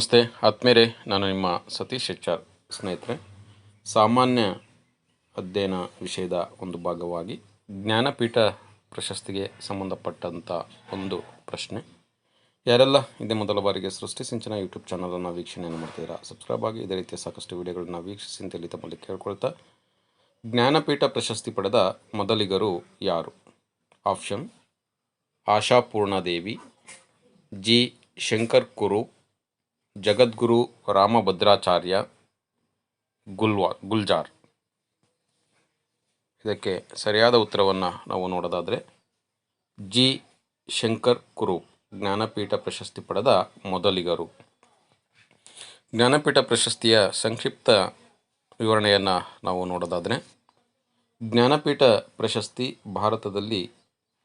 ನಮಸ್ತೆ. ಆತ್ಮೇರೆ ನಾನು ನಿಮ್ಮ ಸತೀಶ್ ಎಚ್ ಆರ್ ಸ್ನೇಹಿತರೆ. ಸಾಮಾನ್ಯ ಅಧ್ಯಯನ ವಿಷಯದ ಒಂದು ಭಾಗವಾಗಿ ಜ್ಞಾನಪೀಠ ಪ್ರಶಸ್ತಿಗೆ ಸಂಬಂಧಪಟ್ಟಂಥ ಒಂದು ಪ್ರಶ್ನೆ. ಯಾರೆಲ್ಲ ಇದೇ ಮೊದಲ ಬಾರಿಗೆ ಸೃಷ್ಟಿ ಸಿಂಚನ ಯೂಟ್ಯೂಬ್ ಚಾನಲನ್ನು ವೀಕ್ಷಣೆಯನ್ನು ಮಾಡ್ತೀರಾ ಸಬ್ಸ್ಕ್ರೈಬ್ ಆಗಿ ಇದೇ ರೀತಿಯ ಸಾಕಷ್ಟು ವಿಡಿಯೋಗಳನ್ನು ವೀಕ್ಷಿಸಿ ಅಂತೇಳಿ ತಮ್ಮಲ್ಲಿ ಕೇಳ್ಕೊಳ್ತಾ, ಜ್ಞಾನಪೀಠ ಪ್ರಶಸ್ತಿ ಪಡೆದ ಮೊದಲಿಗರು ಯಾರು? Option, Ashapurna Devi, G. Shankar Kurup Jagadguru Rambhadracharya ಗುಲ್ವಾ, ಗುಲ್ಜಾರ್. ಇದಕ್ಕೆ ಸರಿಯಾದ ಉತ್ತರವನ್ನು ನಾವು ನೋಡೋದಾದರೆ ಜಿ. ಶಂಕರ್ ಕುರು, ಜ್ಞಾನಪೀಠ ಪ್ರಶಸ್ತಿ ಪಡೆದ ಮೊದಲಿಗರು. ಜ್ಞಾನಪೀಠ ಪ್ರಶಸ್ತಿಯ ಸಂಕ್ಷಿಪ್ತ ವಿವರಣೆಯನ್ನು ನಾವು ನೋಡೋದಾದರೆ ಜ್ಞಾನಪೀಠ ಪ್ರಶಸ್ತಿ ಭಾರತದಲ್ಲಿ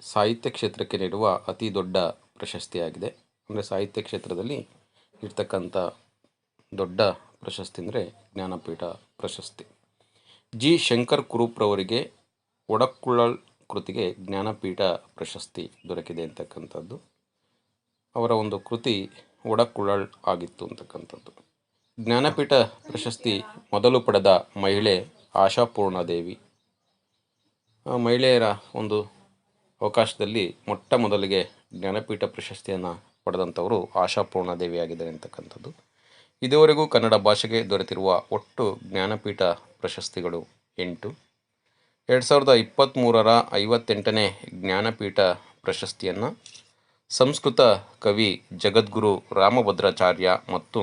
ಸಾಹಿತ್ಯ ಕ್ಷೇತ್ರಕ್ಕೆ ನೀಡುವ ಅತಿ ದೊಡ್ಡ ಪ್ರಶಸ್ತಿಯಾಗಿದೆ. ಅಂದರೆ ಸಾಹಿತ್ಯ ಕ್ಷೇತ್ರದಲ್ಲಿ ಇರ್ತಕ್ಕಂಥ ದೊಡ್ಡ ಪ್ರಶಸ್ತಿ ಅಂದರೆ ಜ್ಞಾನಪೀಠ ಪ್ರಶಸ್ತಿ. ಜಿ. ಶಂಕರ್ ಕುರುಪ್ರವರಿಗೆ ಒಡಕ್ಕುಳಲ್ ಕೃತಿಗೆ ಜ್ಞಾನಪೀಠ ಪ್ರಶಸ್ತಿ ದೊರಕಿದೆ ಅಂತಕ್ಕಂಥದ್ದು. ಅವರ ಒಂದು ಕೃತಿ ಒಡಕ್ಕುಳಲ್ ಆಗಿತ್ತು ಅಂತಕ್ಕಂಥದ್ದು. ಜ್ಞಾನಪೀಠ ಪ್ರಶಸ್ತಿ ಮೊದಲು ಪಡೆದ ಮಹಿಳೆ ಆಶಾಪೂರ್ಣದೇವಿ ಆ ಮಹಿಳೆಯರ ಒಂದು ಅವಕಾಶದಲ್ಲಿ ಮೊಟ್ಟ ಮೊದಲಿಗೆ ಜ್ಞಾನಪೀಠ ಪ್ರಶಸ್ತಿಯನ್ನು ಪಡೆದಂಥವರು ಆಶಾಪೂರ್ಣ ದೇವಿಯಾಗಿದ್ದಾರೆ ಅಂತಕ್ಕಂಥದ್ದು. ಇದುವರೆಗೂ ಕನ್ನಡ ಭಾಷೆಗೆ ದೊರೆತಿರುವ ಒಟ್ಟು ಜ್ಞಾನಪೀಠ ಪ್ರಶಸ್ತಿಗಳು ಎಂಟು. ಎರಡು ಸಾವಿರದ ಇಪ್ಪತ್ತ್ಮೂರರ ಐವತ್ತೆಂಟನೇ ಜ್ಞಾನಪೀಠ ಪ್ರಶಸ್ತಿಯನ್ನು ಸಂಸ್ಕೃತ ಕವಿ ಜಗದ್ಗುರು ರಾಮಭದ್ರಾಚಾರ್ಯ ಮತ್ತು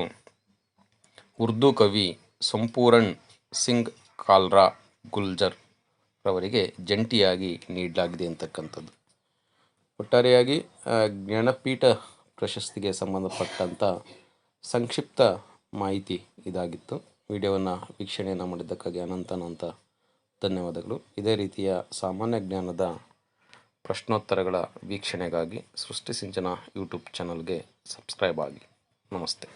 ಉರ್ದು ಕವಿ ಸಂಪೂರಣ್ ಸಿಂಗ್ ಕಾಲ್ರಾ ಗುಲ್ಜರ್ ರವರಿಗೆ ಜಂಟಿಯಾಗಿ ನೀಡಲಾಗಿದೆ ಅಂತಕ್ಕಂಥದ್ದು. ಒಟ್ಟಾರೆಯಾಗಿ ಜ್ಞಾನಪೀಠ ಪ್ರಶಸ್ತಿಗೆ ಸಂಬಂಧಪಟ್ಟಂಥ ಸಂಕ್ಷಿಪ್ತ ಮಾಹಿತಿ ಇದಾಗಿತ್ತು. ವಿಡಿಯೋವನ್ನು ವೀಕ್ಷಣೆಯನ್ನು ಮಾಡಿದ್ದಕ್ಕಾಗಿ ಅನಂತ ಅನಂತ ಧನ್ಯವಾದಗಳು. ಇದೇ ರೀತಿಯ ಸಾಮಾನ್ಯ ಜ್ಞಾನದ ಪ್ರಶ್ನೋತ್ತರಗಳ ವೀಕ್ಷಣೆಗಾಗಿ ಸೃಷ್ಟಿ ಸಿಂಚನ ಯೂಟ್ಯೂಬ್ ಚಾನಲ್ಗೆ ಸಬ್ಸ್ಕ್ರೈಬ್ ಆಗಿ. ನಮಸ್ತೆ.